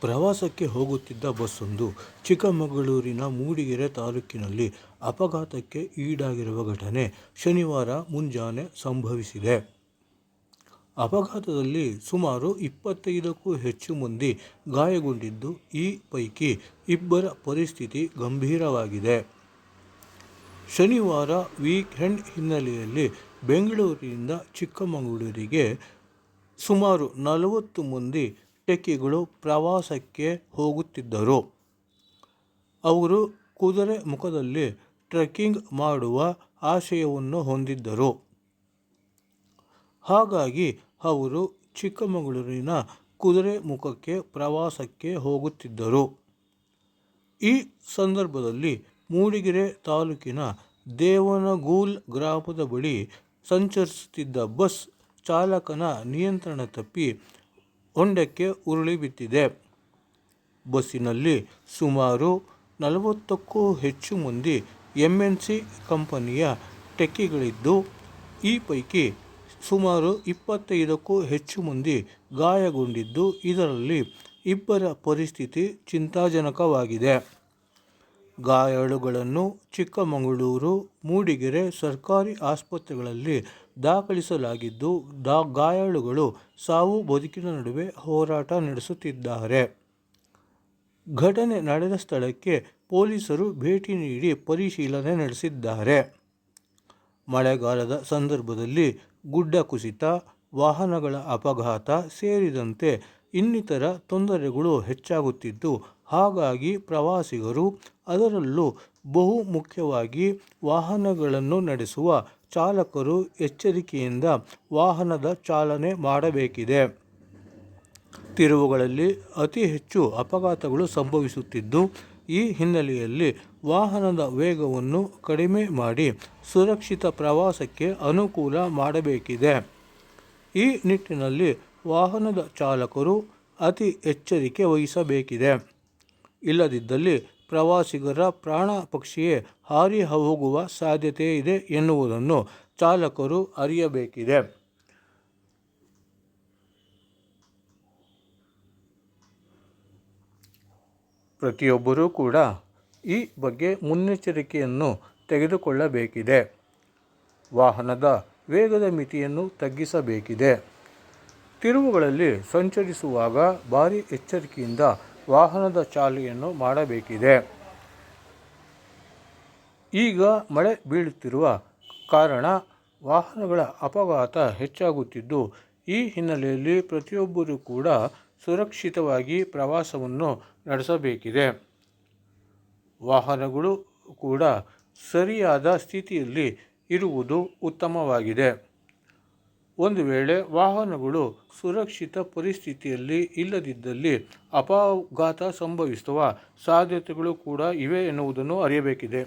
ಪ್ರವಾಸಕ್ಕೆ ಹೋಗುತ್ತಿದ್ದ ಬಸ್ಸೊಂದು ಚಿಕ್ಕಮಗಳೂರಿನ ಮೂಡಿಗೆರೆ ತಾಲೂಕಿನಲ್ಲಿ ಅಪಘಾತಕ್ಕೆ ಈಡಾಗಿರುವ ಘಟನೆ ಶನಿವಾರ ಮುಂಜಾನೆ ಸಂಭವಿಸಿದೆ. ಅಪಘಾತದಲ್ಲಿ ಸುಮಾರು ಇಪ್ಪತ್ತೈದಕ್ಕೂ ಹೆಚ್ಚು ಮಂದಿ ಗಾಯಗೊಂಡಿದ್ದು, ಈ ಪೈಕಿ ಇಬ್ಬರ ಪರಿಸ್ಥಿತಿ ಗಂಭೀರವಾಗಿದೆ. ಶನಿವಾರ ವೀಕೆಂಡ್ ಹಿನ್ನೆಲೆಯಲ್ಲಿ ಬೆಂಗಳೂರಿನಿಂದ ಚಿಕ್ಕಮಗಳೂರಿಗೆ ಸುಮಾರು ನಲವತ್ತು ಮಂದಿ ಟೆಕ್ಕಿಗಳು ಪ್ರವಾಸಕ್ಕೆ ಹೋಗುತ್ತಿದ್ದರು. ಅವರು ಕುದುರೆ ಮುಖದಲ್ಲಿ ಟ್ರೆಕ್ಕಿಂಗ್ ಮಾಡುವ ಆಶಯವನ್ನು ಹೊಂದಿದ್ದರು. ಹಾಗಾಗಿ ಅವರು ಚಿಕ್ಕಮಗಳೂರಿನ ಕುದುರೆ ಮುಖಕ್ಕೆ ಪ್ರವಾಸಕ್ಕೆ ಹೋಗುತ್ತಿದ್ದರು. ಈ ಸಂದರ್ಭದಲ್ಲಿ ಮೂಡಿಗೆರೆ ತಾಲೂಕಿನ ದೇವನಗೂಲ್ ಗ್ರಾಮದ ಬಳಿ ಸಂಚರಿಸುತ್ತಿದ್ದ ಬಸ್ ಚಾಲಕನ ನಿಯಂತ್ರಣ ತಪ್ಪಿ ಹೊಂಡಕ್ಕೆ ಉರುಳಿ ಬಿದ್ದಿದೆ. ಬಸ್ಸಿನಲ್ಲಿ ಸುಮಾರು ನಲವತ್ತಕ್ಕೂ ಹೆಚ್ಚು ಮಂದಿ ಎಂಎನ್ಸಿ ಕಂಪನಿಯ ಟೆಕ್ಕಿಗಳಿದ್ದು, ಈ ಪೈಕಿ ಸುಮಾರು ಇಪ್ಪತ್ತೈದಕ್ಕೂ ಹೆಚ್ಚು ಮಂದಿ ಗಾಯಗೊಂಡಿದ್ದು, ಇದರಲ್ಲಿ ಇಬ್ಬರ ಪರಿಸ್ಥಿತಿ ಚಿಂತಾಜನಕವಾಗಿದೆ. ಗಾಯಾಳುಗಳನ್ನು ಚಿಕ್ಕಮಗಳೂರು, ಮೂಡಿಗೆರೆ ಸರ್ಕಾರಿ ಆಸ್ಪತ್ರೆಗಳಲ್ಲಿ ದಾಖಲಿಸಲಾಗಿದ್ದು, ಡಾ ಗಾಯಾಳುಗಳು ಸಾವು ಬದುಕಿನ ನಡುವೆ ಹೋರಾಟ ನಡೆಸುತ್ತಿದ್ದಾರೆ. ಘಟನೆ ನಡೆದ ಸ್ಥಳಕ್ಕೆ ಪೊಲೀಸರು ಭೇಟಿ ನೀಡಿ ಪರಿಶೀಲನೆ ನಡೆಸಿದ್ದಾರೆ. ಮಳೆಗಾಲದ ಸಂದರ್ಭದಲ್ಲಿ ಗುಡ್ಡ ಕುಸಿತ, ವಾಹನಗಳ ಅಪಘಾತ ಸೇರಿದಂತೆ ಇನ್ನಿತರ ತೊಂದರೆಗಳು ಹೆಚ್ಚಾಗುತ್ತಿದ್ದು, ಹಾಗಾಗಿ ಪ್ರವಾಸಿಗರು ಅದರಲ್ಲೂ ಬಹು ಮುಖ್ಯವಾಗಿ ವಾಹನಗಳನ್ನು ನಡೆಸುವ ಚಾಲಕರು ಎಚ್ಚರಿಕೆಯಿಂದ ವಾಹನದ ಚಾಲನೆ ಮಾಡಬೇಕಿದೆ. ತಿರುವುಗಳಲ್ಲಿ ಅತಿ ಹೆಚ್ಚು ಅಪಘಾತಗಳು ಸಂಭವಿಸುತ್ತಿದ್ದು, ಈ ಹಿನ್ನೆಲೆಯಲ್ಲಿ ವಾಹನದ ವೇಗವನ್ನು ಕಡಿಮೆ ಮಾಡಿ ಸುರಕ್ಷಿತ ಪ್ರವಾಸಕ್ಕೆ ಅನುಕೂಲ ಮಾಡಬೇಕಿದೆ. ಈ ನಿಟ್ಟಿನಲ್ಲಿ ವಾಹನದ ಚಾಲಕರು ಅತಿ ಎಚ್ಚರಿಕೆ ವಹಿಸಬೇಕಿದೆ. ಇಲ್ಲದಿದ್ದಲ್ಲಿ ಪ್ರವಾಸಿಗರ ಪ್ರಾಣ ಪಕ್ಷಿಯೇ ಹಾರಿ ಹೋಗುವ ಸಾಧ್ಯತೆ ಇದೆ ಎನ್ನುವುದನ್ನು ಚಾಲಕರು ಅರಿಯಬೇಕಿದೆ. ಪ್ರತಿಯೊಬ್ಬರೂ ಕೂಡ ಈ ಬಗ್ಗೆ ಮುನ್ನೆಚ್ಚರಿಕೆಯನ್ನು ತೆಗೆದುಕೊಳ್ಳಬೇಕಿದೆ. ವಾಹನದ ವೇಗದ ಮಿತಿಯನ್ನು ತಗ್ಗಿಸಬೇಕಿದೆ. ತಿರುವುಗಳಲ್ಲಿ ಸಂಚರಿಸುವಾಗ ಭಾರಿ ಎಚ್ಚರಿಕೆಯಿಂದ ವಾಹನದ ಚಾಲಿಯನ್ನು ಮಾಡಬೇಕಿದೆ. ಈಗ ಮಳೆ ಬೀಳುತ್ತಿರುವ ಕಾರಣ ವಾಹನಗಳ ಅಪಘಾತ ಹೆಚ್ಚಾಗುತ್ತಿದ್ದು, ಈ ಹಿನ್ನೆಲೆಯಲ್ಲಿ ಪ್ರತಿಯೊಬ್ಬರೂ ಕೂಡ ಸುರಕ್ಷಿತವಾಗಿ ಪ್ರವಾಸವನ್ನು ನಡೆಸಬೇಕಿದೆ. ವಾಹನಗಳು ಕೂಡ ಸರಿಯಾದ ಸ್ಥಿತಿಯಲ್ಲಿ ಇರುವುದು ಉತ್ತಮವಾಗಿದೆ. ಒಂದು ವೇಳೆ ವಾಹನಗಳು ಸುರಕ್ಷಿತ ಪರಿಸ್ಥಿತಿಯಲ್ಲಿ ಇಲ್ಲದಿದ್ದಲ್ಲಿ ಅಪಘಾತ ಸಂಭವಿಸುವ ಸಾಧ್ಯತೆಗಳು ಕೂಡ ಇವೆ ಎನ್ನುವುದನ್ನು ಅರಿಯಬೇಕಿದೆ.